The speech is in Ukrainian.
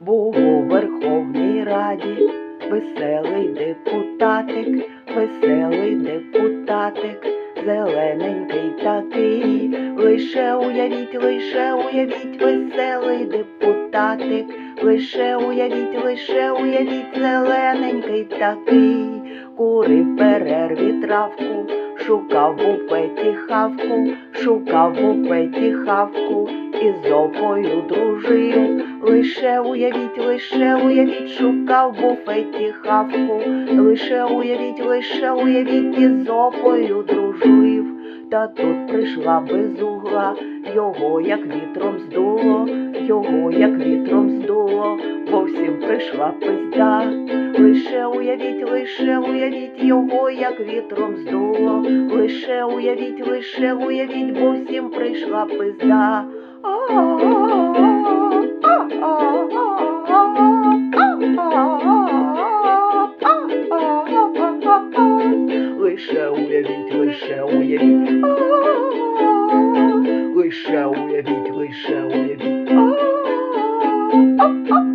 Був у Верховній Раді веселий депутатик, веселий депутатик, зелененький такий, лише уявіть, лише уявіть, веселий депутатик, лише уявіть, лише уявіть, зелененький такий, курив перерві травку шукав у буфеті хавку, шукав у буфеті хавку, і з опою дружив. Лише уявіть, лише уявіть, шукав в буфеті хавку, лише уявіть, лише уявіть, і з опою дружив. Та тут прийшла безугла, його як вітром здуло, його як вітром здуло, бо всім прийшла пизда. Лише уявіть, лише уявіть, його як вітром здуло, лише уявіть, лише уявіть, бо всім прийшла пизда. Лише уявіть, лише уявіть, Oye, Big Richard, oye, Big... Oh, oh, oh.